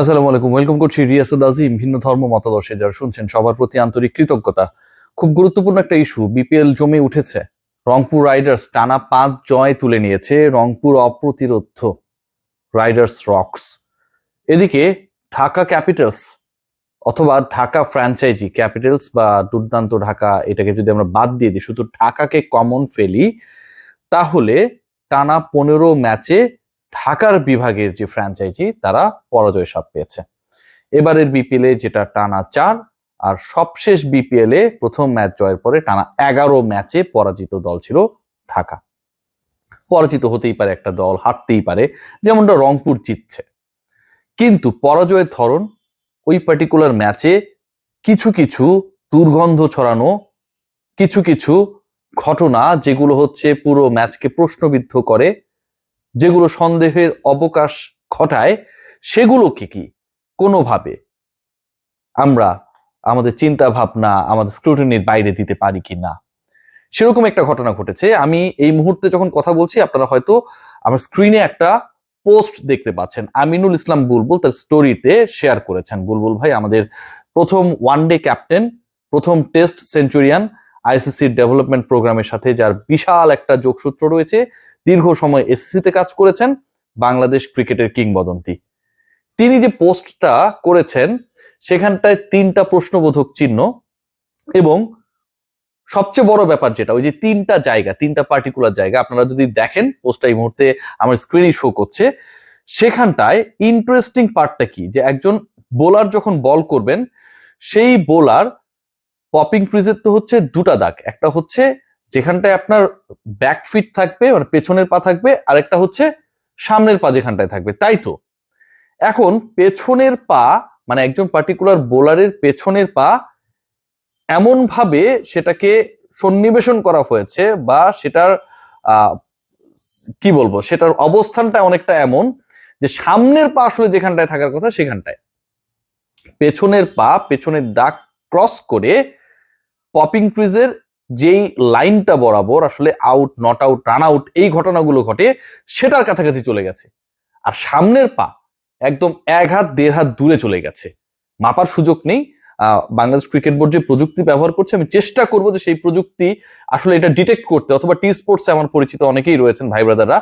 আসসালামু আলাইকুম। ওয়েলকাম করছি রিয়াসাদ আজিম, ভিন্ন ধর্ম মতাদর্শে, যারা শুনছেন সবার প্রতি আন্তরিক কৃতজ্ঞতা। খুব গুরুত্বপূর্ণ একটা ইস্যু বিপিএল জমে উঠেছে। রংপুর রাইডার্স টানা পাঁচ জয় তুলে নিয়েছে রংপুর অপ্রতিরোধ রাইডার্স রক্স এদিকে ঢাকা ক্যাপিটালস অথবা ঢাকা ফ্র্যাঞ্চাইজি ক্যাপিটালস বা দুর্দান্ত ঢাকা, এটাকে যদি আমরা বাদ দিয়ে দিই, শুধু ঢাকাকে কমন ফেলি, তাহলে টানা পনেরো ম্যাচে ঢাকার বিভাগের যে ফ্র্যাঞ্চাইজি তারা পরাজয় স্বাদ পেয়েছে। এবারের বিপিএল এ যেটা টানা চার, আর সবশেষ বিপিএল এ প্রথম ম্যাচ জয়ের পরে টানা এগারো ম্যাচে পরাজিত দল ছিল ঢাকা। পরাজিত হতেই পারে একটা দল, হারতেই পারে, যেমনটা রংপুর জিতছে। কিন্তু পরাজয়ের ধরন, ওই পার্টিকুলার ম্যাচে কিছু কিছু দুর্গন্ধ ছড়ানো, কিছু কিছু ঘটনা, যেগুলো হচ্ছে পুরো ম্যাচকে প্রশ্নবিদ্ধ করে যেগুলো সন্দেহের অবকাশ ঘটায়, সেগুলো কি কি? কোনোভাবে আমরা আমাদের চিন্তা ভাবনা আমাদের স্ক্রুটিনির বাইরে দিতে পারি কি না? সেরকম একটা ঘটনা ঘটেছে। আমি এই মুহূর্তে যখন কথা বলছি, আপনারা হয়তো আমার স্ক্রিনে একটা পোস্ট দেখতে পাচ্ছেন। আমিনুল ইসলাম বুলবুল তার স্টোরিতে শেয়ার করেছেন। বুলবুল ভাই, আমাদের প্রথম ওয়ান ডে ক্যাপ্টেন প্রথম টেস্ট সেঞ্চুরিয়ান আইসিসির ডেভেলপমেন্ট প্রোগ্রামের সাথে, যার বিশাল একটা যোগসূত্র রয়েছে, দীর্ঘ সময় এসএসসিতে কাজ করেছেন বাংলাদেশ ক্রিকেটের কিংবদন্তি। তিনি যে পোস্টটা করেছেন, সেখানটায় তিনটা প্রশ্নবোধক চিহ্ন এবং সবচেয়ে বড় ব্যাপার যেটা, ওই যে তিনটা জায়গা, তিনটা পার্টিকুলার জায়গা, আপনারা যদি দেখেন, পোস্টটা এই মুহূর্তে আমার স্ক্রিনে শো করছে, সেখানটায় ইন্টারেস্টিং পার্টটা কি? যে একজন বোলার যখন বল করবেন, সেই বোলার পপিং ক্রিজের তো হচ্ছে দুটা দাগ। একটা হচ্ছে যেখানটায় আপনার ব্যাক ফিট থাকবে মানে পেছনের পা থাকবে, আরেকটা হচ্ছে সামনের পা যেখানটায় থাকবে। তাই তো? এখন পেছনের পা মানে একজন পার্টিকুলার বোলারের পেছনের পা এমন ভাবে সেটাকে সন্নিবেশন করা হয়েছে বা সেটার কি বলব, সেটার অবস্থানটা অনেকটা এমন যে সামনের পা আসলে যেখানটায় থাকার কথা সেখানটায়। পেছনের পা, পেছনের দাগ ক্রস করে পপিং ক্রিজের যেই লাইনটা বরাবর আসলে out not out run out এই ঘটনাগুলো ঘটে, সেটার কাছাকাছি চলে গেছে। আর সামনের পা একদম এক হাত, দেড় হাত দূরে চলে গেছে। মাপার সুযোগ নেই। বাংলাদেশ ক্রিকেট বোর্ড যে প্রযুক্তি ব্যবহার করছে, আমি চেষ্টা করব যে সেই প্রযুক্তি আসলে এটা ডিটেক্ট করতে, অথবা টি স্পোর্টসে আমার পরিচিত অনেকেই রয়েছেন, ভাই ব্রাদাররা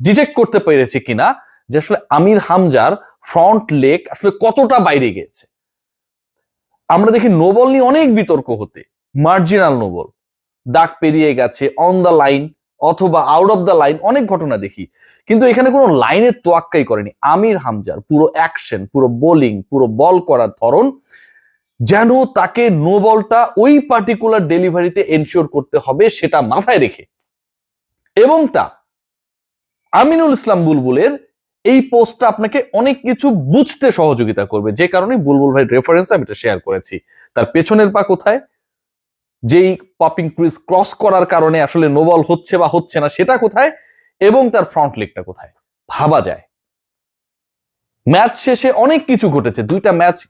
ডিটেক্ট করতে পেরেছে কিনা যে আসলে আমির হামজার ফ্রন্ট লেগ আসলে কতটা বাইরে গিয়েছে। আমরা দেখি নোবল নিয়ে অনেক বিতর্ক হতে। Marginal no ball. দাগ পেরিয়ে গেছে অন দ্য লাইন অথবা আউট অফ দ্য লাইন অনেক ঘটনা দেখি। কিন্তু এখানে কোনো লাইনের তোয়াক্কাই করেনি। আমির হামজার পুরো অ্যাকশন পুরো বোলিং পুরো বল করার ধরন যেন তাকে নো বলটা ওই পার্টিকুলার ডেলিভারিতে এনশিওর করতে হবে সেটা মাথায় রেখে। এবং তা আমিনুল ইসলাম বুলবুলের এই পোস্টটা আপনাকে অনেক কিছু বুঝতে সহযোগিতা করবে। যে কারণে বুলবুল ভাই রেফারেন্স আমি এটা শেয়ার করেছি। তার পেছনের পা কোথায়? যেই পপিং ক্রিজ ক্রস করার কারণে আসলে নোবল হচ্ছে বা হচ্ছে না, সেটা কোথায়? এবং তার ফ্রন্ট লেগটা কোথায়? ভাবা যায়। ম্যাচ শেষে অনেক কিছু ঘটেছে। দুইটা ম্যাচ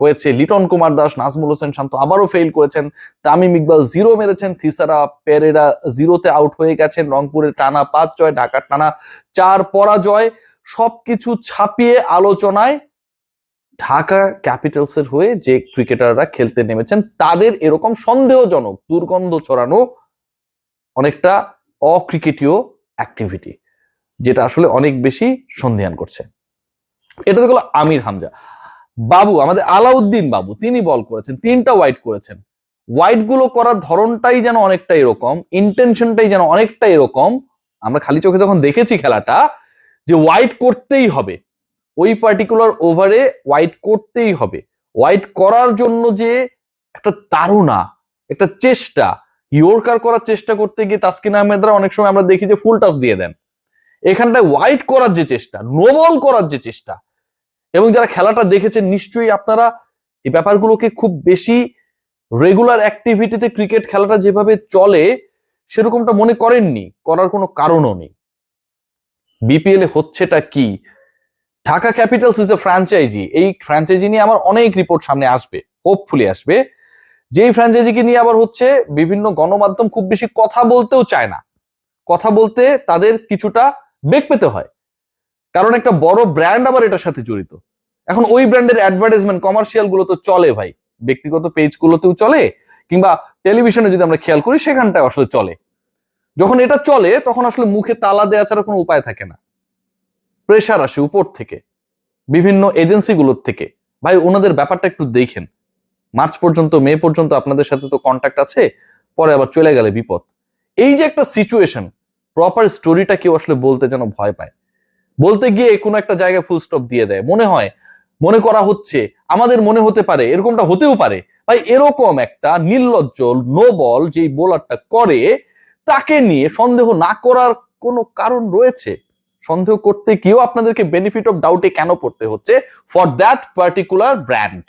হয়েছে। লিটন কুমার দাস, নাজমুল হোসেন শান্ত আবারও ফেল করেছেন। তামিম ইকবাল জিরো মেরেছেন। থিসারা পেরেরা জিরোতে আউট হয়ে গেছেন। রংপুরের টানা পাঁচ জয়, ঢাকার টানা চার পরাজয়। সবকিছু ছাপিয়ে আলোচনায় ঢাকা ক্যাপিটালসের হয়ে যে ক্রিকেটাররা খেলতে নেমেছেন, তাদের এরকম সন্দেহজনক দুর্গন্ধ ছড়ানো অনেকটা অক্রিকেটীয় অ্যাক্টিভিটি যেটা আসলে অনেক বেশি সন্দেহান করছে। এটা গেলো আমির হামজা। বাবু, আমাদের আলাউদ্দিন বাবু, তিনি বল করেছেন, তিনটা ওয়াইড করেছেন। ওয়াইডগুলো করার ধরনটাই যেন অনেকটা এরকম ইন্টেনশনটাই যেন অনেকটা এরকম, আমরা খালি চোখে যখন দেখেছি খেলাটা, যে ওয়াইড করতেই হবে। ওই পার্টিকুলার ওভারে ওয়াইড করতেই হবে। ওয়াইড করার জন্য যে একটা তাড়না, একটা চেষ্টা ইয়র্কার করার চেষ্টা করতে গিয়ে তাসকিন আহমেদরা অনেক সময় আমরা দেখি যে ফুল টাচ দিয়ে দেন। এখানটায় ওয়াইড করার যে চেষ্টা নোবল করার যে চেষ্টা, এবং যারা খেলাটা দেখেছেন নিশ্চয়ই আপনারা এই ব্যাপারগুলোকে খুব বেশি রেগুলার অ্যাক্টিভিটিতে ক্রিকেট খেলাটা যেভাবে চলে, সেরকমটা মনে করেননি, করার কোনো কারণও নেই। বিপিএল এ হচ্ছেটা কি? Dhaka capitals is a franchise এই ফ্র্যাঞ্চাইজি নিয়ে আমার অনেক রিপোর্ট সামনে আসবে হোপফুলি আসবে। যেই ফ্র্যাঞ্চাইজিকে নিয়ে আবার হচ্ছে বিভিন্ন গণমাধ্যম খুব বেশি কথা বলতেও চায় না। কথা বলতে তাদের কিছুটা বেগ পেতে হয়। কারণ একটা বড় ব্র্যান্ড আবার এটার সাথে জড়িত। এখন ওই ব্র্যান্ডের অ্যাডভার্টাইজমেন্ট কমার্শিয়ালগুলো তো চলে ভাই। ব্যক্তিগত পেজ গুলোতেও চলে, কিংবা টেলিভিশনে যদি আমরা খেয়াল করি, সেখানটায় আসলে চলে। যখন এটা চলে, তখন আসলে মুখে তালা দেওয়া ছাড়া কোনো উপায় থাকে না। প্রেশার আসে উপর থেকে, বিভিন্ন এজেন্সিগুলোর থেকে। ভাই, ওনাদের ব্যাপারটা একটু দেখেন। মার্চ পর্যন্ত, মে পর্যন্ত আপনাদের সাথে তো কন্ট্যাক্ট আছে, পরে আবার চলে গেলে বিপদ। এই যে একটা সিচুয়েশন প্রপার স্টোরিটা কেউ আসলে বলতে যেন ভয় পায়। বলতে গিয়ে কোনো একটা জায়গায় ফুল স্টপ দিয়ে দেয়। মনে হয়, মনে করা হচ্ছে, আমাদের মনে হতে পারে, এরকমটা হতেও পারে। ভাই, এরকম একটা নির্লজ্জ নো বল যেই বোলারটা করে, তাকে নিয়ে সন্দেহ না করার কোনো কারণ রয়েছে? সন্দেহ করতে গিয়েও আপনাদেরকে বেনিফিট অফ ডাউটে কেন পড়তে হচ্ছে? ফর দ্যাট পার্টিকুলার ব্র্যান্ড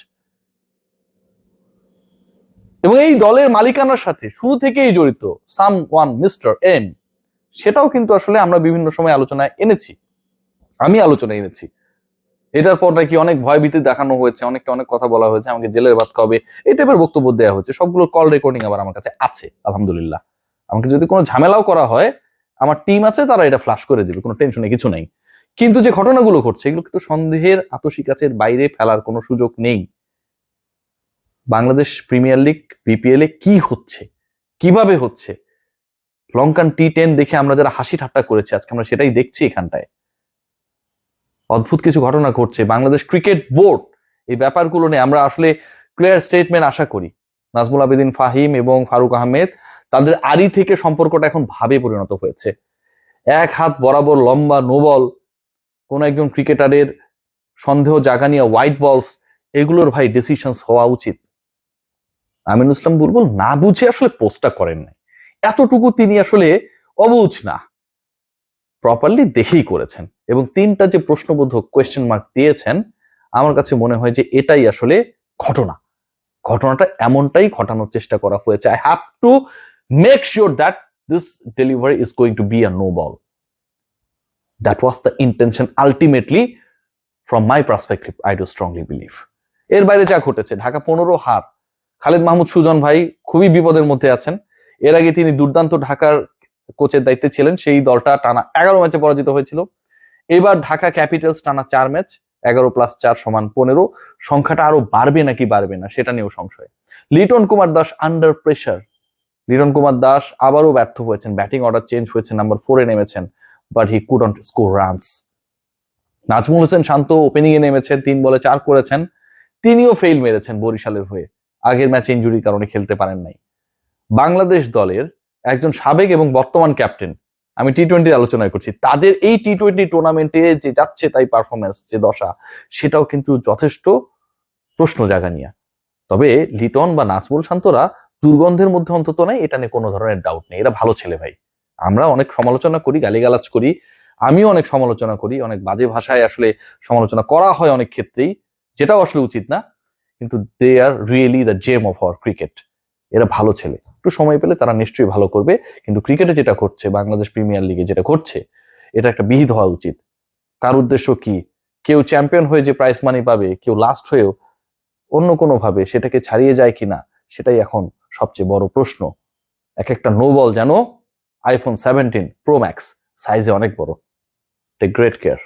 এবং এই দলের মালিকানার সাথে শুরু থেকেই জড়িত সাম ওয়ান মিস্টার এম সেটাও কিন্তু আসলে আমরা বিভিন্ন সময় আলোচনায় এনেছি। আমি আলোচনায় এনেছি। এটার পর নাকি অনেক ভয়ভীতি দেখানো হয়েছে, অনেককে অনেক কথা বলা হয়েছে, আমাকে জেলের ভাত খাবে এই টাইপের বক্তব্য দেওয়া হয়েছে। সবগুলো কল রেকর্ডিং আবার আমার কাছে আছে, আলহামদুলিল্লাহ। আমাকে যদি কোনো ঝামেলাও করা হয় আমার টিম আছে, তারা এটা ফ্লাশ করে দেবে, কোনো টেনশনে কিছু নেই। কিন্তু যে ঘটনাগুলো ঘটছে, এগুলো কিন্তু সন্দেহের আতসিকাচের বাইরে ফেলার কোনো সুযোগ নেই। বাংলাদেশ প্রিমিয়ার লিগ বিপিএল এ কি হচ্ছে? কীভাবে হচ্ছে? লঙ্কান টি টেন দেখে আমরা যারা হাসি ঠাট্টা করেছি, আজকে আমরা সেটাই দেখছি এখানটায়। অদ্ভুত কিছু ঘটনা ঘটছে। বাংলাদেশ ক্রিকেট বোর্ড এই ব্যাপারগুলো নিয়ে আমরা আসলে ক্লিয়ার স্টেটমেন্ট আশা করি। নাজমুল আবেদিন ফাহিম এবং ফারুক আহমেদ তাদের আড়ি থেকে সম্পর্কটা এখন ভাবে পরিণত হয়েছে। এক হাত বরাবর লম্বা, নোবল, কোন একজন ক্রিকেটারের সন্দেহ জাগা নিয়ে হোয়াইট বলস এগুলোর ভাই ডিসিশনস হওয়া উচিত। আমিনুল ইসলাম বুলবুল না বুঝে আসলে পোস্টটা করেন নাই। এতটুকু তিনি আসলে অবুঝ না। প্রপারলি দেখেই করেছেন এবং তিনটা যে প্রশ্নবোধক কোয়েশ্চেন মার্ক দিয়েছেন, আমার কাছে মনে হয় যে এটাই আসলে ঘটনা। ঘটনাটা এমনটাই ঘটানোর চেষ্টা করা হয়েছে। I have to make sure that this delivery is going to be a no ball that was the intention ultimately from my perspective I do strongly believe এর বাইরে যা ঘটেছে, ঢাকা পনেরো হার। খালেদ মাহমুদ সুজন ভাই খুবই বিপদের মধ্যে আছেন। এর আগে তিনি দুর্দান্ত ঢাকার কোচের দায়িত্বে ছিলেন, সেই দলটা টানা এগারো ম্যাচে পরাজিত হয়েছিল। এবার ঢাকা ক্যাপিটালস টানা চার ম্যাচ, এগারো প্লাস চার সমান পনেরো। সংখ্যাটা আরও বাড়বে নাকি বাড়বে না, সেটা নিয়েও সংশয়। লিটন কুমার দাস আন্ডার প্রেশার লিটন কুমার দাস আবারও ব্যর্থ হয়েছেন। ব্যাটিং অর্ডার চেঞ্জ হয়েছে, নাম্বার ফোরে নেমেছেন but he couldn't score runs Najmul Hossain Shanto opening এ নেমেছেন, তিন বলে চার করেছেন, তিনিও ফেইল মেরেছেন বরিশালের হয়ে। আগের ম্যাচে ইঞ্জুরির কারণে খেলতে পারেন নাই। বাংলাদেশ দলের একজন সাবেক এবং বর্তমান ক্যাপ্টেন আমি টি টোয়েন্টির আলোচনা করছি, তাদের এই টি টোয়েন্টি টুর্নামেন্টে যে যাচ্ছে তাই পারফরমেন্স যে দশা, সেটাও কিন্তু যথেষ্ট প্রশ্ন জাগানিয়া তবে লিটন বা নাজমুল শান্তরা দুর্গন্ধের মধ্যে অন্তত নাই, এটা নিয়ে কোনো ধরনের ডাউট নেই। এরা ভালো ছেলে ভাই। আমরা অনেক সমালোচনা করি, গালিগালাজ করি, আমিও অনেক সমালোচনা করি, অনেক বাজে ভাষায় আসলে সমালোচনা করা হয় অনেক ক্ষেত্রেই, যেটাও আসলে উচিত না। কিন্তু they are really the gem of our cricket এরা ভালো ছেলে। একটু সময় পেলে তারা নিশ্চয়ই ভালো করবে। কিন্তু ক্রিকেটে যেটা ঘটছে, বাংলাদেশ প্রিমিয়ার লিগে যেটা ঘটছে, এটা একটা বিহিত হওয়া উচিত। কার উদ্দেশ্য কি? কেউ চ্যাম্পিয়ন হয়ে যে প্রাইজ মানি পাবে, কেউ লাস্ট হয়েও অন্য কোনোভাবে সেটাকে ছাড়িয়ে যায় কিনা, সেটাই এখন সবচেয়ে বড় প্রশ্ন। এক একটা নো বল যেন আইফোন সেভেন্টিন প্রো ম্যাক্স সাইজে অনেক বড়। Take great care